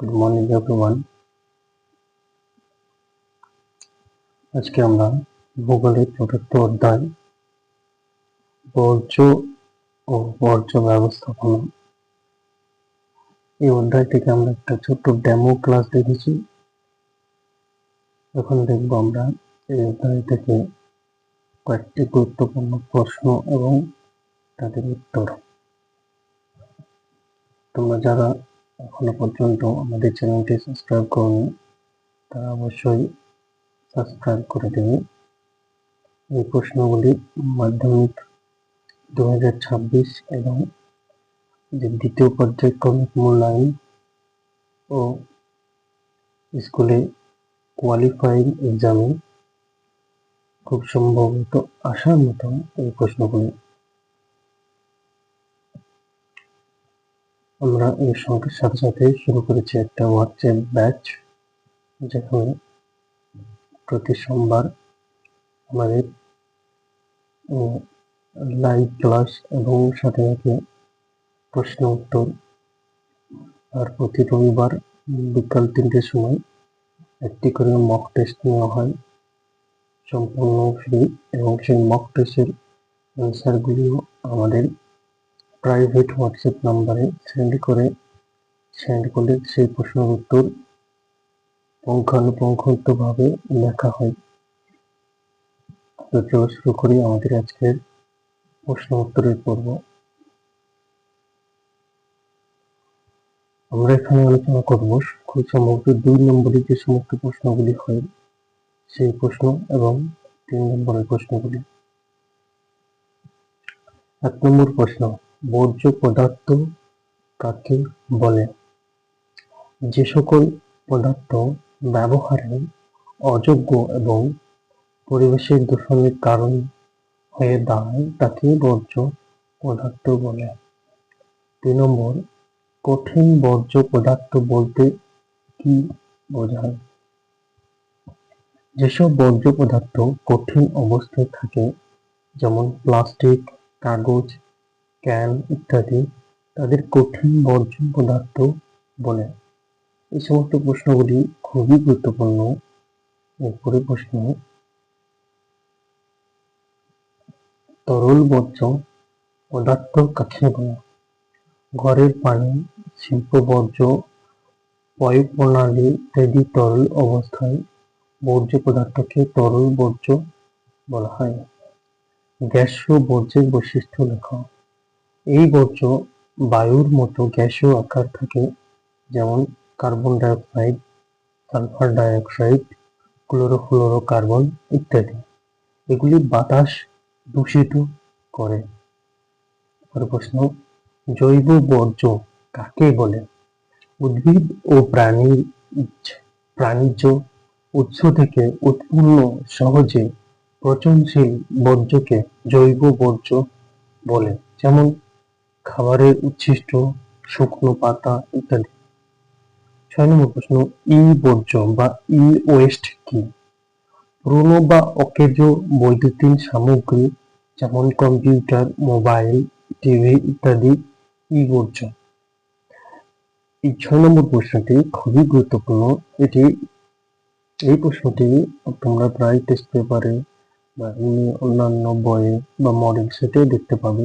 Good morning everyone আজকে আমরা ভূগোলের চতুর্থ অধ্যায় বর্জ্য ও বর্জ্য ব্যবস্থাপনা। এই অধ্যায় থেকে আমরা একটা ছোট্ট ডেমো ক্লাস দেখেছি। এখন দেখব আমরা এই অধ্যায় থেকে কয়েকটি গুরুত্বপূর্ণ প্রশ্ন এবং তাদের উত্তর। তোমরা যারা এখনও পর্যন্ত আমাদের চ্যানেলটি সাবস্ক্রাইব করনি। তারা অবশ্যই সাবস্ক্রাইব করে দেবে। এই প্রশ্নগুলি মাধ্যমিক দু হাজার ছাব্বিশ এবং যে দ্বিতীয় পর্যায়ক্রমিক মূল্যায়ন ও স্কুলে কোয়ালিফাইং এক্সামে খুব সম্ভবত আসার মতো এই প্রশ্নগুলি আমরা এই সঙ্গে সাথে সাথে শুরু করেছি একটা হোয়াটসঅ্যাপ ব্যাচ যেখানে প্রতি সোমবার আমাদের লাইভ ক্লাস এবং সাথে সাথে প্রশ্ন উত্তর। আর প্রতি রবিবার বিকাল তিনটের সময় একটি করে মক টেস্ট নেওয়া হয়, সম্পূর্ণ ফ্রি এবং সেই মক টেস্টের অ্যান্সারগুলিও আমাদের প্রাইভেট হোয়াটসঅ্যাপ নাম্বারে সেন্ড করে, সেন্ড করলে সেই প্রশ্নের উত্তর পুঙ্খানুপুঙ্খভাবে লেখা হয়। তো চলো শুরু করি আমাদের আজকের প্রশ্ন উত্তরের পর্ব। আমরা এখানে আলোচনা করব খুব সম্ভবত দুই নম্বরে যে সমস্ত প্রশ্নগুলি হয়, সেই প্রশ্ন এবং তিন নম্বরের প্রশ্নগুলি। এক নম্বর প্রশ্ন বর্জ্য পদার্থ কাকে বলে? যে সকল পদার্থ ব্যবহারে অযোগ্য এবং পরিবেশের দূষণের কারণ হয়ে দাঁড়ায় তাকে বর্জ্য পদার্থ বলে। দুই নম্বর, কঠিন বর্জ্য পদার্থ বলতে কি বোঝায়? যেসব বর্জ্য পদার্থ কঠিন অবস্থায় থাকে, যেমন প্লাস্টিক, কাগজ ক্যান ইত্যাদি তাদের কঠিন বর্জ্য পদার্থ বলে। এই সমস্ত প্রশ্নগুলি খুবই গুরুত্বপূর্ণ। এরপরে প্রশ্ন, তরল বর্জ্য পদার্থ কাকে বলে? ঘরের পানি, শিল্প বর্জ্য প্রণালী ইত্যাদি তরল অবস্থায় বর্জ্য পদার্থকে তরল বর্জ্য বলা হয়। গ্যাসীয় বর্জ্যের বৈশিষ্ট্য লেখা। এই বর্জ্য বায়ুর মতো গ্যাসীয় আকার থাকে, যেমন carbon dioxide, sulphur dioxide carbon ইত্যাদি। এগুলি বাতাস দূষিত করে। প্রশ্ন, জৈব বর্জ্য কাকে বলে? উদ্ভিদ ও প্রাণীর প্রাণীজ উৎস থেকে উৎপন্ন সহজে পচনশীল বর্জ্যকে জৈব বর্জ্য বলে। যেমন খাবারের উচ্ছিষ্ট শুকনো পাতা ইত্যাদি। ছয় নম্বর প্রশ্ন, ই বর্জ্য বা ই ওয়েস্ট কি? পুরনো বা অকেজ বৈদ্যুতিন সামগ্রী যেমন কম্পিউটার, মোবাইল, টিভি ইত্যাদি ই বর্জ্য। এই ছয় নম্বর প্রশ্নটি খুবই গুরুত্বপূর্ণ। এটি, এই প্রশ্নটি তোমরা প্রায় টেস্ট পেপারে বা অন্যান্য বইয়ে বা মডেল সেটে দেখতে পাবে।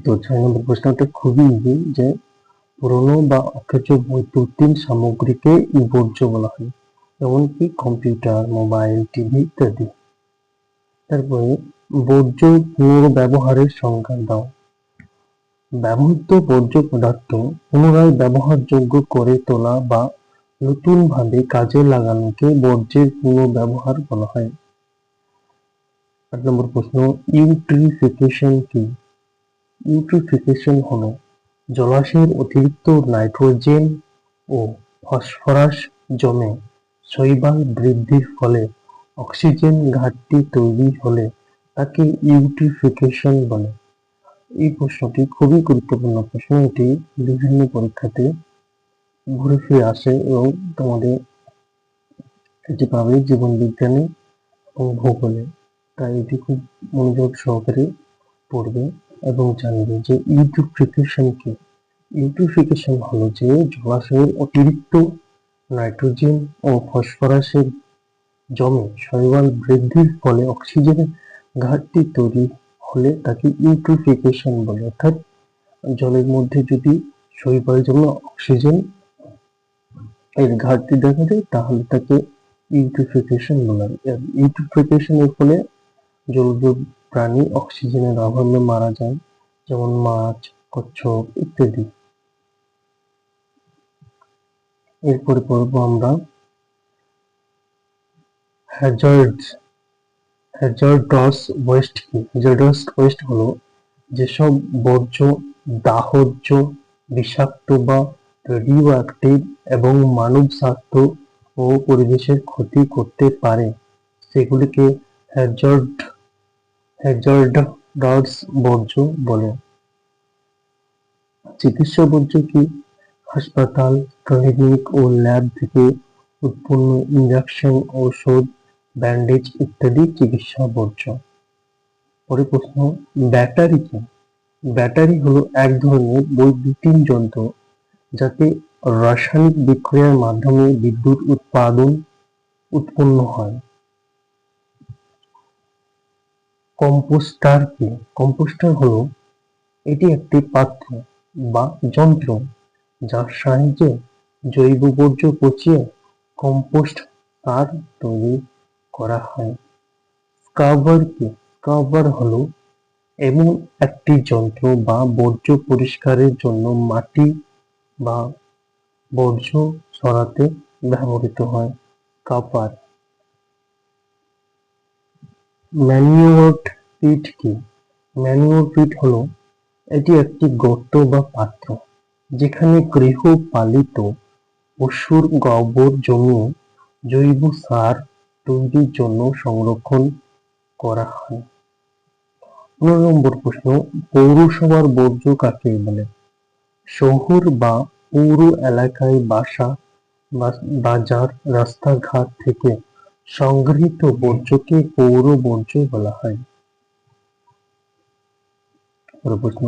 তো ছয় নম্বর প্রশ্নটা খুবই ইজি যে পুরনো বা অকেজ বৈদ্যুতিন সামগ্রীকে বর্জ্য বলা হয়, এমনকি কম্পিউটার, মোবাইল, টিভি ইত্যাদি। তারপরে বর্জ্য পুনর্ব্যবহারের সংজ্ঞা দাও। ব্যবহৃত বর্জ্য পদার্থ পুনরায় ব্যবহারযোগ্য করে তোলা বা নতুনভাবে কাজে লাগানোকে বর্জ্যের পুনর্ব্যবহার বলা হয়। আট নম্বর প্রশ্ন, ইউট্রিফিকেশন কি? ইউট্রিফিকেশন হলো জলাশয়ের অতিরিক্ত নাইট্রোজেন ও ফসফরাস জমে শৈবাল বৃদ্ধির ফলে অক্সিজেন ঘাটতি তৈরি হলে তাকে ইউট্রিফিকেশন বলে। এই প্রশ্নটি খুবই গুরুত্বপূর্ণ প্রশ্ন। এটি বিভিন্ন পরীক্ষাতে ঘুরে ফিরে আসে এবং তোমাদের এটি পাবে জীবন বিজ্ঞানে এবং ভূগোলে। তাই এটি খুব মনোযোগ সহকারে পড়বে। এবং জানবে যে ইউটিউব প্রিপারেশন কি? ইউট্রোফিকেশন হলো যে জলাশয়ের অতিরিক্ত নাইট্রোজেন ও ফসফরাসের জমে শৈবাল বৃদ্ধির ফলে অক্সিজেনের ঘাটতি তৈরি হলে তাকে ইউট্রোফিকেশন বলে। অর্থাৎ জলের মধ্যে যদি শৈবাল জমে অক্সিজেন এর ঘাটতি দেখা যায়, তাহলে তাকে ইউট্রোফিকেশন বলা হয়। ইউট্রোফিকেশনের ফলে জলজ প্রাণী অক্সিজেনের অভাবে মারা যায়, যেমন মাছ, কচ্ছপ ইত্যাদি। এরপরে পড়ব আমরা হ্যাজার্ডস হ্যাজার্ডাস ওয়েস্ট কি? হ্যাজার্ডাস ওয়েস্ট হলো যেসব বর্জ্য দাহ্য বিষাক্ত বা রেডিও এবং মানব স্বাস্থ্য ও পরিবেশের ক্ষতি করতে পারে, সেগুলিকে হ্যাজার্ড হ্যাজার্ডাস বর্জ্য বলে। চিকিৎসা বর্জ্য কি? হাসপাতাল, ক্লিনিক ও ল্যাব থেকে উৎপন্ন ইঞ্জেকশন ঔষধ, ব্যান্ডেজ ইত্যাদি চিকিৎসা বর্জ্য। পরে প্রশ্ন, ব্যাটারি কি? ব্যাটারি হলো এক ধরনের বৈদ্যুতিন যন্ত্র যাতে রাসায়নিক বিক্রিয়ার মাধ্যমে বিদ্যুৎ উৎপাদন উৎপন্ন হয়। কম্পোস্টার কি কম্পোস্টার হলো এটি একটি পাত্র বা যন্ত্র যার সাহায্যে জৈব বর্জ্য পচিয়ে কম্পোস্ট সার তৈরি করা হয়। স্কাবার কি স্কাবার হলো এমন একটি যন্ত্র বা বর্জ্য পরিষ্কারের জন্য মাটি বা বর্জ্য সরাতে ব্যবহৃত হয়। কাপার ম্যানিওর পিট কি? ম্যানিওর পিট হলো এটি একটি গর্ত বা পাত্র যেখানে গৃহপালিত পশুর গোবর জমিয়ে জৈব সার তৈরির জন্য সংরক্ষণ করা হয়। পনেরো নম্বর প্রশ্ন, পৌরসভার বর্জ্য কাকে বলে? শহর বা পৌর এলাকায় বাসা বাজার, রাস্তাঘাট থেকে সংগৃহীত বর্জ্যকে পৌর বর্জ্য বলা হয়। প্রশ্ন,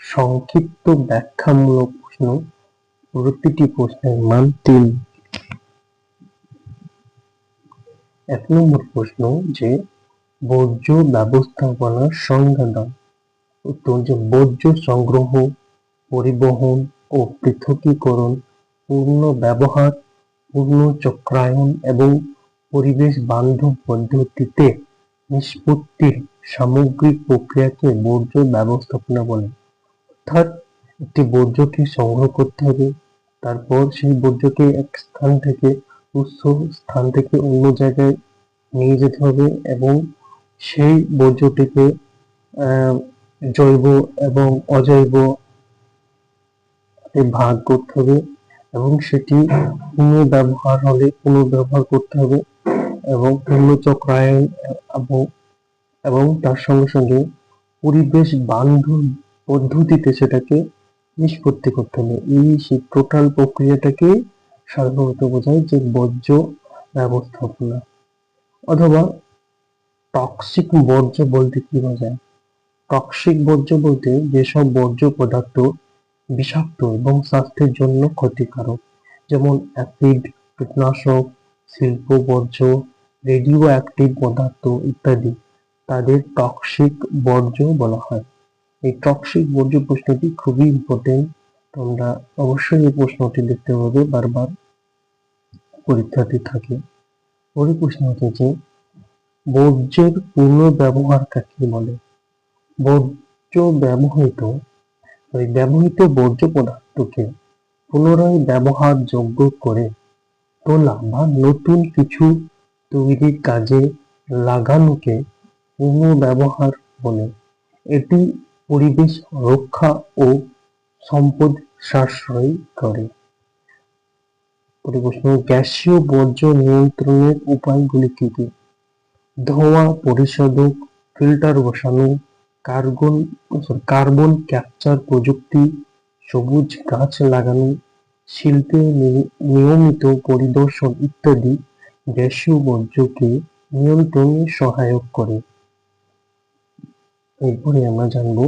সংক্ষিপ্ত ব্যাখ্যামূলক প্রশ্ন, প্রতিটি প্রশ্নের মান তিন। এক নম্বর প্রশ্ন যে, বর্জ্য ব্যবস্থাপনার সংজ্ঞা দাও উত্তর যে, বর্জ্য সংগ্রহ, পরিবহন ও পৃথকীকরণ, পূর্ণ ব্যবহার, পূর্ণ চক্রায়ন এবং পরিবেশ বান্ধব পদ্ধতিতে নিষ্পত্তির সামগ্রিক প্রক্রিয়াকে বর্জ্য ব্যবস্থাপনা বলে। অর্থাৎ একটি বর্জ্যকে সংগ্রহ করতে হবে, তারপর সেই বর্জ্যকে এক স্থান থেকে উৎস স্থান থেকে অন্য জায়গায় নিয়ে যেতে হবে এবং সেই বর্জ্যটিকে জৈব এবং অজৈব ভাগ করতে হবে এবং সেটি পুনর্ব্যবহার হলে পুনর্ব্যবহার করতে হবে। এবং পুনঃচক্রায়ন এবং তার সঙ্গে সঙ্গে পরিবেশ বান্ধব পদ্ধতিতে সেটাকে নিষ্পত্তি করতে হবে। এই সেই টোটাল প্রক্রিয়াটাকে সাধারণত বোঝায় যে বর্জ্য ব্যবস্থাপনা অথবা টক্সিক বর্জ্য বলতে কি বোঝায়? টক্সিক বর্জ্য বলতে যেসব বর্জ্য পদার্থ বিষাক্ত এবং স্বাস্থ্যের জন্য ক্ষতিকারক, যেমন অ্যাসিড, কীটনাশক শিল্প বর্জ্য রেডিও অ্যাক্টিভ পদার্থ ইত্যাদি, তাদের টক্সিক বর্জ্য বলা হয়। এই টক্সিক বর্জ্য প্রশ্নটি খুবই ইম্পর্টেন্ট তোমরা অবশ্যই এই প্রশ্নটি দেখতে হবে বারবার পরীক্ষাতে থাকে। পরে প্রশ্ন হচ্ছে যে, বর্জ্যের পুনর্ব্যবহার কাকে বলে। বর্জ্য ব্যবহৃত, ওই ব্যবহৃত বর্জ্য পদার্থকে পুনরায় ব্যবহারযোগ্য করে তোলা বা নতুন কিছু তৈরির কাজে লাগানোকে পুনর্ব্যবহার বলে। এটি পরিবেশ রক্ষা ও সম্পদ সাশ্রয় করে। প্রশ্ন গ্যাসীয় বর্জ্য নিয়ন্ত্রণের উপায়গুলি কি কি? ধোঁয়া, পরিশোধক, ফিল্টার বসানো, কার্বন কার্বন ক্যাপচার প্রযুক্তি, সবুজ গাছ লাগানো, শিল্পে নিয়মিত পরিদর্শন ইত্যাদি গ্যাসীয় বর্জ্যকে নিয়ন্ত্রণে সহায়ক করে। এরপরে আমরা জানব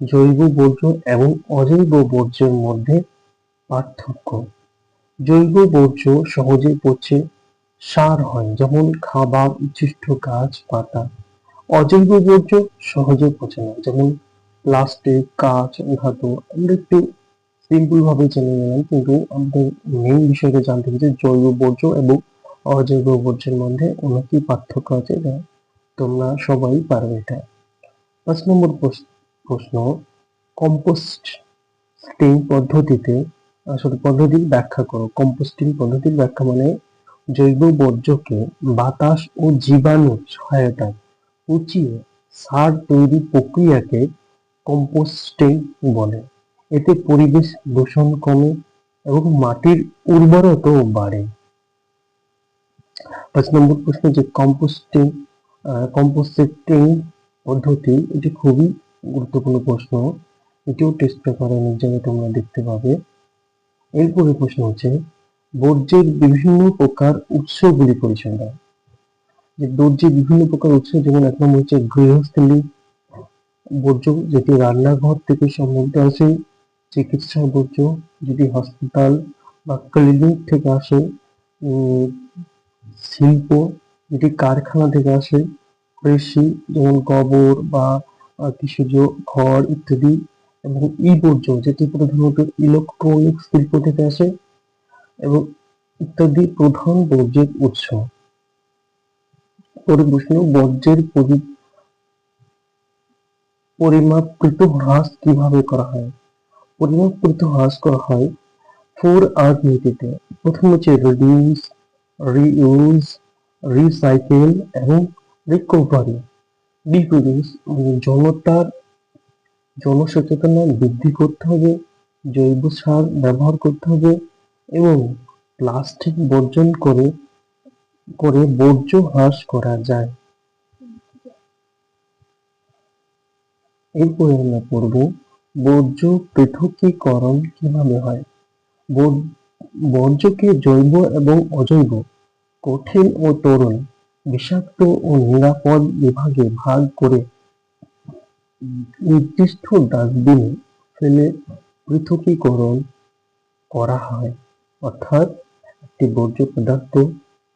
জৈব বর্জ্য এবং অজৈব বর্জ্যের মধ্যে পার্থক্য। জৈব বর্জ্য সহজে পচে সার হয়, যেমন খাবার, উচ্ছিষ্ট গাছ, পাতা। অজৈব বর্জ্য সহজে পচে না, যেমন প্লাস্টিক, কাঁচ, ধাতু। আমরা একটু সিম্পল ভাবে জেনে নিলাম, কিন্তু আমাদের মেইন বিষয়টা জানতে হবে যে জৈব বর্জ্য এবং অজৈব বর্জ্যের মধ্যে অন্য কি পার্থক্য আছে যা তোমরা সবাই পারবে এটা। পাঁচ নম্বর প্রশ- প্রশ্ন কম্পোস্টিং পদ্ধতিতে আসলে পদ্ধতির ব্যাখ্যা করো। কম্পোস্টিং পদ্ধতির ব্যাখ্যা মানে জৈব বর্জ্যকে বাতাস ও জীবাণু সহায়তায় পচিয়ে সার তৈরি প্রক্রিয়াকে কম্পোস্টিং বলে। এতে পরিবেশ দূষণ কমে এবং মাটির উর্বরতাও বাড়ে। পাঁচ নম্বর প্রশ্ন যে কম্পোস্টিং কম্পোস্টিং পদ্ধতি, এটি খুবই গুরুত্বপূর্ণ প্রশ্ন। এটিও টেস্ট পেপারে অনেক জায়গায় তোমরা দেখতে পাবে। এরপরে প্রশ্ন হচ্ছে, বর্জ্যের বিভিন্ন প্রকার উৎসগুলি পরিচয় দাও যে বর্জ্যের বিভিন্ন প্রকার উৎস, যেমন এক নম্বর হচ্ছে গৃহস্থলী বর্জ্য যেটি রান্নাঘর থেকে সম্বন্ধ আসে, চিকিৎসা বর্জ্য যদি হসপিটাল বা ক্লিনিক থেকে আসে শিল্প যেটি কারখানা থেকে আসে। কৃষি, যেমন গোবর বা কৃষিজ খড় ইত্যাদি এবং ই বর্জ্য, যেটি প্রধানত ইলেকট্রনিক শিল্প থেকে আসে এবং ইত্যাদি প্রধান বর্জ্যের উৎস। প্রশ্ন, বর্জ্যের পরিমাপকৃত হ্রাস কীভাবে করা হয়? পরিমাপকৃত হ্রাস করা হয় ফোর আর নীতিতে। প্রথম হচ্ছে রিডিউস রিইউজ রিসাইকেল এবং রিকভারি রিপ্রডিউস জনতার জনসচেতনতা বৃদ্ধি করতে হবে, জৈব সার ব্যবহার করতে হবে এবং প্লাস্টিক বর্জন করে করে বর্জ্য হ্রাস করা যায়। এরপরে আমরা পড়ব বর্জ্য পৃথকীকরণ কীভাবে হয়। বর- বর্জ্যকে জৈব এবং অজৈব, কঠিন ও তরল, বিষাক্ত ও নিরাপদ বিভাগে ভাগ করে নির্দিষ্ট ডাস্টবিনে ফেলে পৃথকীকরণ করা হয়। অর্থাৎ একটি বর্জ্য পদার্থ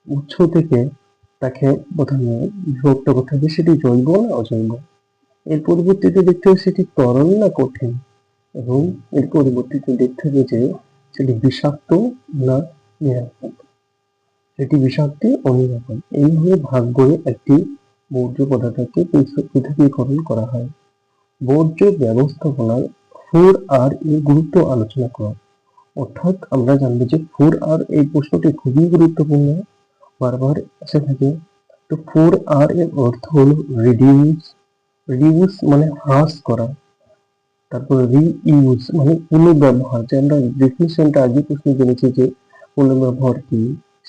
উৎস থেকে তাকে প্রথমে বিভক্ত করতে হবে, সেটি জৈব না অজৈব? এর পরবর্তীতে দেখতে হবে সেটি তরল না কঠিন। এবং এর পরবর্তীতে দেখতে হবে যে সেটি বিষাক্ত না নিরাপদ? সেটি বিষাক্ত ও নিরাপদ। এইভাবে ভাগ করে একটি বর্জ্য পদার্থকে পৃথকীকরণ করা হয়। বর্জ্য ব্যবস্থাপনার ফোর আর এর গুরুত্ব আলোচনা করা। অর্থাৎ আমরা জানব যে ফোর আর এই প্রশ্নটি খুবই গুরুত্বপূর্ণ। বারবার এসে থাকে। তো ফোর আর এর অর্থ হলো রিডিউস রিউজ মানে হ্রাস করা। তারপর রিইউজ মানে পুনর্ব্যবহার, যে আমরা ডেফিনেশনটা আগে প্রশ্ন জেনেছি যে পুনর্ব্যবহার কি,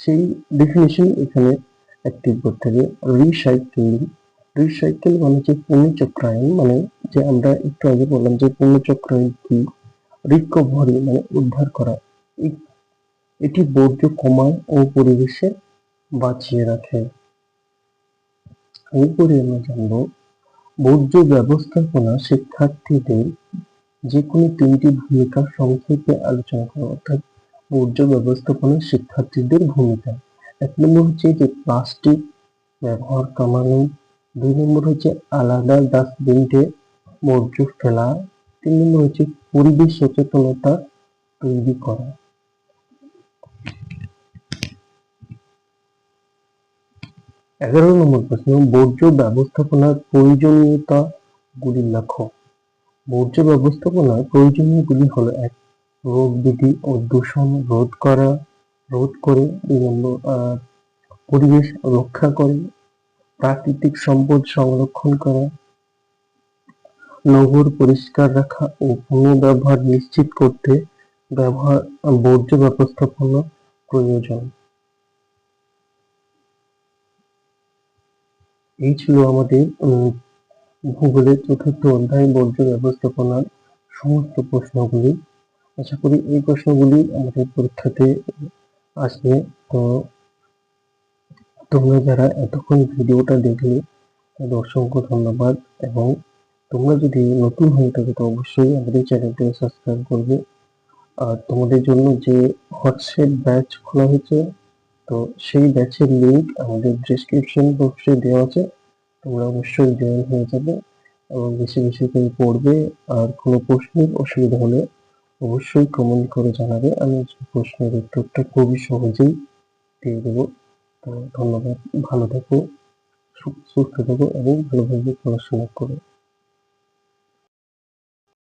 সেই ডেফিনেশন এখানে অ্যাক্টিভ করতে হবে। রিসাইক্লিং রিসাইকেল মানে হচ্ছে পুনঃচক্রায়ন মানে যে আমরা একটু আগে বললাম যে পুনঃচক্রায়ন কি রিকভারি মানে উদ্ধার করা এটি বর্জ্য কমায় ও পরিবেশে বাঁচিয়ে রাখে। এরপরে আমরা জানব বর্জ্য ব্যবস্থাপনা শিক্ষার্থীদের যে কোনো তিনটি ভূমিকা সংক্ষেপে আলোচনা করা, অর্থাৎ বর্জ্য ব্যবস্থাপনা শিক্ষার্থীদের ভূমিকা। এক নম্বর হচ্ছে যে প্লাস্টিক ব্যবহার কমানো। দুই নম্বর হচ্ছে আলাদা ডাস্টবিনতে বর্জ্য ফেলা। তিন নম্বর হচ্ছে পরিবেশ সচেতনতা তৈরি করা। এগারো নম্বর প্রশ্ন, বর্জ্য ব্যবস্থাপনার প্রয়োজনীয়তা গুলি লেখো। বর্জ্য ব্যবস্থাপনার প্রয়োজনীয়গুলি হলো এক, রোগ বিধি ও দূষণ রোধ করা, রোধ করে, দুই নম্বর পরিবেশ রক্ষা করে, প্রাকৃতিক সম্পদ সংরক্ষণ করা নগর পরিষ্কার রাখা ও পুনর্ব্যবহার নিশ্চিত করতে ব্যবহার, বর্জ্য ব্যবস্থাপনা প্রয়োজন। এই ছিল আমাদের ভূগোলের চতুর্থ অধ্যায় বর্জ্য ব্যবস্থাপনার সমস্ত প্রশ্নগুলি। আশা করি এই প্রশ্নগুলি আমাদের পরীক্ষাতে আসবে। তো তোমরা যারা এতক্ষণ ভিডিওটা দেখলে, তাদের অসংখ্য ধন্যবাদ এবং তোমরা যদি নতুন হয়ে থাকো, তো অবশ্যই আমাদের চ্যানেলটিকে সাবস্ক্রাইব করবে। আর তোমাদের জন্য যে হোয়াটসঅ্যাপ ব্যাচ খোলা হয়েছে তো সেই ব্যাচের লিংক আমাদের ডেসক্রিপশন বক্সে দেওয়া আছে। তোমরা অবশ্যই জয়েন হয়ে যাবে এবং বেশি বেশি করে পড়বে। আর কোনো প্রশ্নের অসুবিধা হলে অবশ্যই কমেন্ট করে জানাবে। আমি প্রশ্নের উত্তরটা খুবই সহজেই দিয়ে দেবো। তো ধন্যবাদ। ভালো থেকো সুস্থ থেকো এবং ভালোভাবে পড়াশোনা করো।